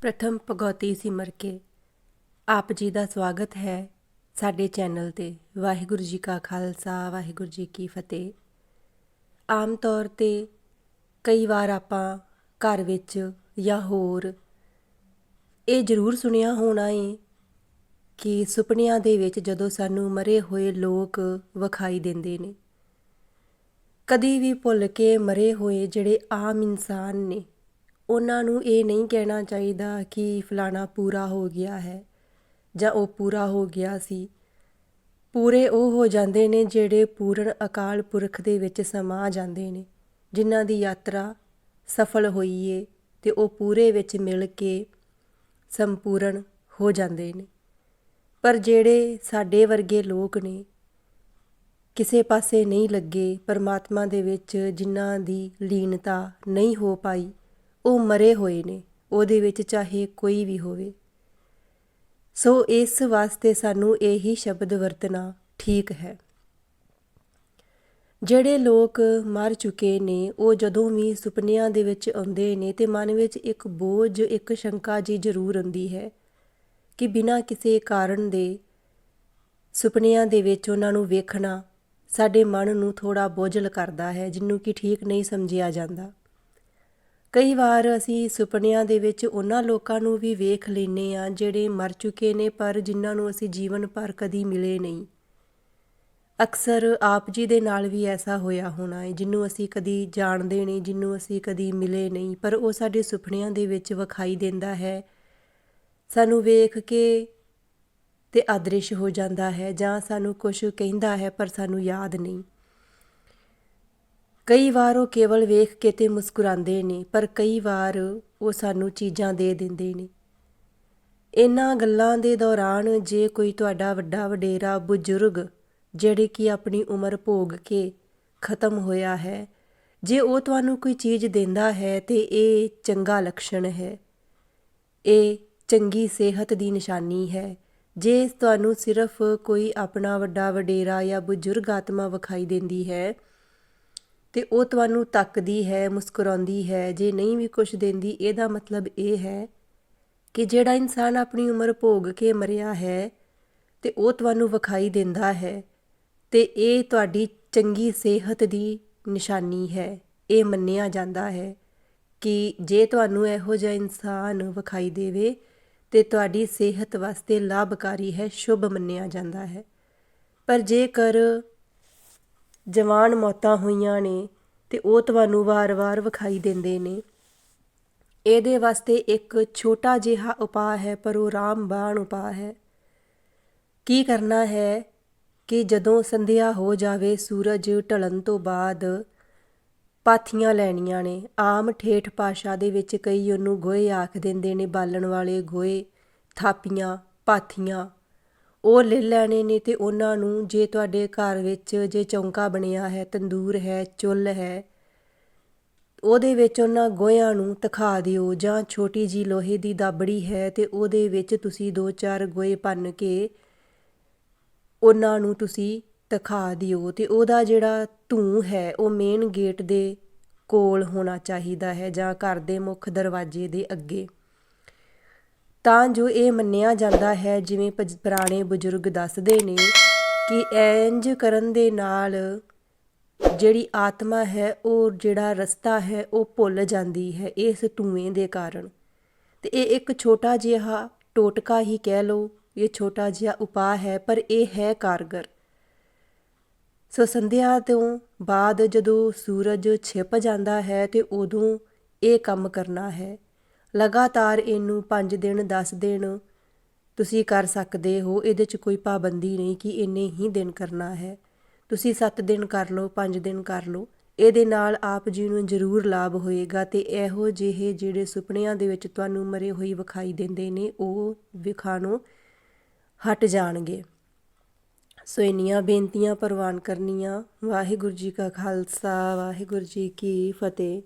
ਪ੍ਰਥਮ ਭਗਉਤੀ ਸਿਮਰ ਕੇ ਆਪ ਜੀ ਦਾ ਸਵਾਗਤ ਹੈ ਸਾਡੇ ਚੈਨਲ ਤੇ। ਵਾਹਿਗੁਰੂ ਜੀ ਕਾ ਖਾਲਸਾ, ਵਾਹਿਗੁਰੂ ਜੀ ਕੀ ਫਤਿਹ। ਆਮ ਤੌਰ ਤੇ ਕਈ ਵਾਰ ਆਪਾਂ ਘਰ ਵਿੱਚ ਜਾਂ ਹੋਰ ਇਹ ਜ਼ਰੂਰ ਸੁਣਿਆ ਹੋਣਾ ਏ ਕਿ ਸੁਪਨਿਆਂ ਦੇ ਵਿੱਚ ਜਦੋਂ ਸਾਨੂੰ ਮਰੇ ਹੋਏ ਲੋਕ ਵਿਖਾਈ ਦਿੰਦੇ ਨੇ। ਕਦੀ ਵੀ ਭੁੱਲ ਕੇ ਮਰੇ ਹੋਏ ਜਿਹੜੇ ਆਮ ਇਨਸਾਨ ਨੇ ਉਹਨਾਂ ਨੂੰ ਇਹ ਨਹੀਂ ਕਹਿਣਾ ਚਾਹੀਦਾ ਕਿ ਫਲਾਣਾ ਪੂਰਾ ਹੋ ਗਿਆ ਹੈ ਜਾਂ ਉਹ ਪੂਰਾ ਹੋ ਗਿਆ ਸੀ। ਪੂਰੇ ਉਹ ਹੋ ਜਾਂਦੇ ਨੇ ਜਿਹੜੇ ਪੂਰਨ ਅਕਾਲ ਪੁਰਖ ਦੇ ਵਿੱਚ ਸਮਾ ਜਾਂਦੇ ਨੇ, ਜਿਨ੍ਹਾਂ ਦੀ ਯਾਤਰਾ ਸਫਲ ਹੋਈ ਏ ਤੇ ਉਹ ਪੂਰੇ ਵਿੱਚ ਮਿਲ ਕੇ ਸੰਪੂਰਨ ਹੋ ਜਾਂਦੇ ਨੇ। ਪਰ ਜਿਹੜੇ ਸਾਡੇ ਵਰਗੇ ਲੋਕ ਨੇ, ਕਿਸੇ ਪਾਸੇ ਨਹੀਂ ਲੱਗੇ ਪਰਮਾਤਮਾ ਦੇ ਵਿੱਚ ਜਿਨ੍ਹਾਂ ਦੀ ਲੀਨਤਾ ਨਹੀਂ ਹੋ ਪਾਈ ਉਹ ਮਰੇ ਹੋਏ ਨੇ, ਉਹਦੇ ਵਿੱਚ ਚਾਹੇ ਕੋਈ ਵੀ ਹੋਵੇ। ਸੋ ਇਸ ਵਾਸਤੇ ਸਾਨੂੰ ਇਹੀ ਸ਼ਬਦ ਵਰਤਣਾ ਠੀਕ ਹੈ। ਜਿਹੜੇ ਲੋਕ ਮਰ ਚੁੱਕੇ ਨੇ, ਉਹ ਜਦੋਂ ਵੀ ਸੁਪਨਿਆਂ ਦੇ ਵਿੱਚ ਆਉਂਦੇ ਨੇ, ਤੇ ਮਨ ਵਿੱਚ ਇੱਕ ਬੋਝ, ਇੱਕ ਸ਼ੰਕਾ ਜੀ ਜ਼ਰੂਰ ਆਉਂਦੀ ਹੈ ਕਿ ਬਿਨਾਂ ਕਿਸੇ ਕਾਰਨ ਦੇ ਸੁਪਨਿਆਂ ਦੇ ਵਿੱਚ ਉਹਨਾਂ ਨੂੰ ਵੇਖਣਾ ਸਾਡੇ ਮਨ ਨੂੰ ਥੋੜਾ ਬੋਝਲ ਕਰਦਾ ਹੈ ਜਿਹਨੂੰ ਕਿ ਠੀਕ ਨਹੀਂ ਸਮਝਿਆ ਜਾਂਦਾ। ਕਈ ਵਾਰ ਅਸੀਂ ਸੁਪਨਿਆਂ ਦੇ ਵਿੱਚ ਉਹਨਾਂ ਲੋਕਾਂ ਨੂੰ ਵੀ ਵੇਖ ਲੈਨੇ ਆ ਜਿਹੜੇ ਮਰ ਚੁੱਕੇ ਨੇ, ਪਰ ਜਿਨ੍ਹਾਂ ਨੂੰ ਅਸੀਂ ਜੀਵਨ ਭਰ ਕਦੀ ਮਿਲੇ ਨਹੀਂ। ਅਕਸਰ ਆਪ ਜੀ ਦੇ ਨਾਲ ਵੀ ਐਸਾ ਹੋਇਆ ਹੋਣਾ ਹੈ, ਜਿਹਨੂੰ ਅਸੀਂ ਕਦੀ ਜਾਣਦੇ ਨਹੀਂ, ਜਿਹਨੂੰ ਅਸੀਂ ਕਦੀ ਮਿਲੇ ਨਹੀਂ, ਪਰ ਉਹ ਸਾਡੇ ਸੁਪਨਿਆਂ ਦੇ ਵਿੱਚ ਵਿਖਾਈ ਦਿੰਦਾ ਹੈ। ਸਾਨੂੰ ਵੇਖ ਕੇ ਤੇ ਅਦ੍ਰਿਸ਼ ਹੋ ਜਾਂਦਾ ਹੈ ਜਾਂ ਸਾਨੂੰ ਕੁਝ ਕਹਿੰਦਾ ਹੈ, ਪਰ ਸਾਨੂੰ ਯਾਦ ਨਹੀਂ। ਕਈ ਵਾਰ ਉਹ ਕੇਵਲ ਵੇਖ ਕੇ ਤੇ ਮੁਸਕਰਾਉਂਦੇ ਨੇ, ਪਰ ਕਈ ਵਾਰ ਉਹ ਸਾਨੂੰ ਚੀਜ਼ਾਂ ਦੇ ਦਿੰਦੇ ਨੇ। ਇਹਨਾਂ ਗੱਲਾਂ ਦੇ ਦੌਰਾਨ ਜੇ ਕੋਈ ਤੁਹਾਡਾ ਵੱਡਾ ਵਡੇਰਾ ਬਜ਼ੁਰਗ, ਜਿਹੜੇ ਕਿ ਆਪਣੀ ਉਮਰ ਭੋਗ ਕੇ ਖਤਮ ਹੋਇਆ ਹੈ, ਜੇ ਉਹ ਤੁਹਾਨੂੰ ਕੋਈ ਚੀਜ਼ ਦਿੰਦਾ ਹੈ ਤੇ ਇਹ ਚੰਗਾ ਲੱਛਣ ਹੈ। ਇਹ ਚੰਗੀ ਸਿਹਤ ਦੀ ਨਿਸ਼ਾਨੀ ਹੈ। ਜੇ ਤੁਹਾਨੂੰ ਸਿਰਫ ਕੋਈ ਆਪਣਾ ਵੱਡਾ ਵਡੇਰਾ ਜਾਂ ਬਜ਼ੁਰਗ ਆਤਮਾ ਵਿਖਾਈ ਦਿੰਦੀ ਹੈ ਤੇ ਉਹ ਤੁਹਾਨੂੰ ਤੱਕਦੀ ਹੈ, ਮੁਸਕਰਾਉਂਦੀ ਹੈ, ਜੇ ਨਹੀਂ ਵੀ ਕੁਝ ਦਿੰਦੀ, ਇਹਦਾ ਮਤਲਬ ਇਹ ਹੈ ਕਿ ਜਿਹੜਾ ਇਨਸਾਨ ਆਪਣੀ ਉਮਰ ਭੋਗ ਕੇ ਮਰਿਆ ਹੈ ਤੇ ਉਹ ਤੁਹਾਨੂੰ ਵਿਖਾਈ ਦਿੰਦਾ ਹੈ ਤੇ ਇਹ ਤੁਹਾਡੀ ਚੰਗੀ ਸਿਹਤ ਦੀ ਨਿਸ਼ਾਨੀ ਹੈ। ਇਹ ਮੰਨਿਆ ਜਾਂਦਾ ਹੈ ਕਿ ਜੇ ਤੁਹਾਨੂੰ ਇਹੋ ਜਿਹਾ ਇਨਸਾਨ ਵਿਖਾਈ ਦੇਵੇ ਤੇ ਤੁਹਾਡੀ ਸਿਹਤ ਵਾਸਤੇ ਲਾਭਕਾਰੀ ਹੈ, ਸ਼ੁਭ ਮੰਨਿਆ ਜਾਂਦਾ ਹੈ। ਪਰ ਜੇਕਰ ਜਵਾਨ ਮੌਤਾਂ ਹੋਈਆਂ ਨੇ ਤੇ ਉਹ ਤੁਹਾਨੂੰ ਵਾਰ-ਵਾਰ ਵਿਖਾਈ ਦਿੰਦੇ ਨੇ। ਇਹਦੇ ਵਾਸਤੇ ਇੱਕ ਛੋਟਾ ਜਿਹਾ ਉਪਾਅ ਹੈ, ਪਰ ਉਹ ਰਾਮਬਾਣ ਉਪਾਅ ਹੈ। ਕੀ ਕਰਨਾ ਹੈ ਕਿ ਜਦੋਂ ਸੰਧਿਆ ਹੋ ਜਾਵੇ, ਸੂਰਜ ਢਲਣ ਤੋਂ ਬਾਅਦ ਪਾਥੀਆਂ ਲੈਣੀਆਂ ਨੇ। ਆਮ ਠੇਠ ਭਾਸ਼ਾ ਦੇ ਵਿੱਚ ਕਈ ਉਹਨੂੰ ਗੋਏ ਆਖ ਦਿੰਦੇ ਨੇ, ਬਾਲਣ ਵਾਲੇ ਗੋਏ ਥਾਪੀਆਂ, ਪਾਥੀਆਂ। ਉਹ ਲੈ ਲੈਣੇ ਨੇ ਤੇ ਉਹਨਾਂ ਨੂੰ ਜੇ ਤੁਹਾਡੇ ਘਰ ਵਿੱਚ ਜੇ ਚੌਂਕਾ ਬਣਿਆ ਹੈ, ਤੰਦੂਰ ਹੈ, ਚੁੱਲ੍ਹ ਹੈ, ਉਹਦੇ ਵਿੱਚ ਉਹਨਾਂ ਗੋਹਿਆਂ ਨੂੰ ਤਖਾ ਦਿਓ ਜਾਂ ਛੋਟੀ ਜੀ ਲੋਹੇ ਦੀ ਦਾਬੜੀ ਹੈ ਤੇ ਉਹਦੇ ਵਿੱਚ ਤੁਸੀਂ ਦੋ ਚਾਰ ਗੋਏ ਭੰਨ ਕੇ ਉਹਨਾਂ ਨੂੰ ਤੁਸੀਂ ਤਖਾ ਦਿਓ ਤੇ ਉਹਦਾ ਜਿਹੜਾ ਧੂੰ ਹੈ, ਉਹ ਮੇਨ ਗੇਟ ਦੇ ਕੋਲ ਹੋਣਾ ਚਾਹੀਦਾ ਹੈ ਜਾਂ ਘਰ ਦੇ ਮੁੱਖ ਦਰਵਾਜ਼ੇ ਦੇ ਅੱਗੇ। ਤਾਂ ਜੋ ਇਹ ਮੰਨਿਆ ਜਾਂਦਾ ਹੈ, ਜਿਵੇਂ ਪੁਰਾਣੇ ਬਜ਼ੁਰਗ ਦੱਸਦੇ ਨੇ ਕਿ ਇੰਜ ਕਰਨ ਦੇ ਨਾਲ ਜਿਹੜੀ ਆਤਮਾ ਹੈ, ਉਹ ਜਿਹੜਾ ਰਸਤਾ ਹੈ, ਉਹ ਭੁੱਲ ਜਾਂਦੀ ਹੈ, ਇਸ ਧੂਏ ਦੇ ਕਾਰਨ। ਤੇ ਇਹ ਇੱਕ ਛੋਟਾ ਜਿਹਾ ਟੋਟਕਾ ਹੀ ਕਹਿ ਲਓ, ਇਹ ਛੋਟਾ ਜਿਹਾ ਉਪਾਅ ਹੈ, ਪਰ ਇਹ ਹੈ ਕਾਰਗਰ। ਸੋ ਸੰਧਿਆ ਤੋਂ ਬਾਅਦ ਜਦੋਂ ਸੂਰਜ ਛਿਪ ਜਾਂਦਾ ਹੈ, ਤੇ ਉਦੋਂ ਇਹ ਕੰਮ ਕਰਨਾ ਹੈ। ਲਗਾਤਾਰ ਇਹਨੂੰ 5 ਦਿਨ 10 ਦਿਨ ਤੁਸੀਂ ਕਰ ਸਕਦੇ ਹੋ, ਇਹਦੇ 'ਚ ਕੋਈ ਪਾਬੰਦੀ ਨਹੀਂ ਕਿ ਇੰਨੇ ਹੀ ਦਿਨ ਕਰਨਾ ਹੈ। ਤੁਸੀਂ 7 ਦਿਨ ਕਰ ਲਓ 5 ਦਿਨ ਕਰ ਲਓ। ਇਹਦੇ ਨਾਲ ਆਪ ਜੀ ਨੂੰ ਜ਼ਰੂਰ ਲਾਭ ਹੋਏਗਾ ਤੇ ਇਹੋ ਜਿਹੇ ਜਿਹੜੇ ਸੁਪਨਿਆਂ ਦੇ ਵਿੱਚ ਤੁਹਾਨੂੰ ਮਰੇ ਹੋਈ ਵਿਖਾਈ ਦਿੰਦੇ ਨੇ, ਉਹ ਵਿਖਾਣੋ ਹਟ ਜਾਣਗੇ। ਸੋ ਇੰਨੀਆਂ ਬੇਨਤੀਆਂ ਪ੍ਰਵਾਨ ਕਰਨੀਆਂ। ਵਾਹਿਗੁਰੂ ਜੀ ਕਾ ਖਾਲਸਾ, ਵਾਹਿਗੁਰੂ ਜੀ ਕੀ ਫਤਿਹ।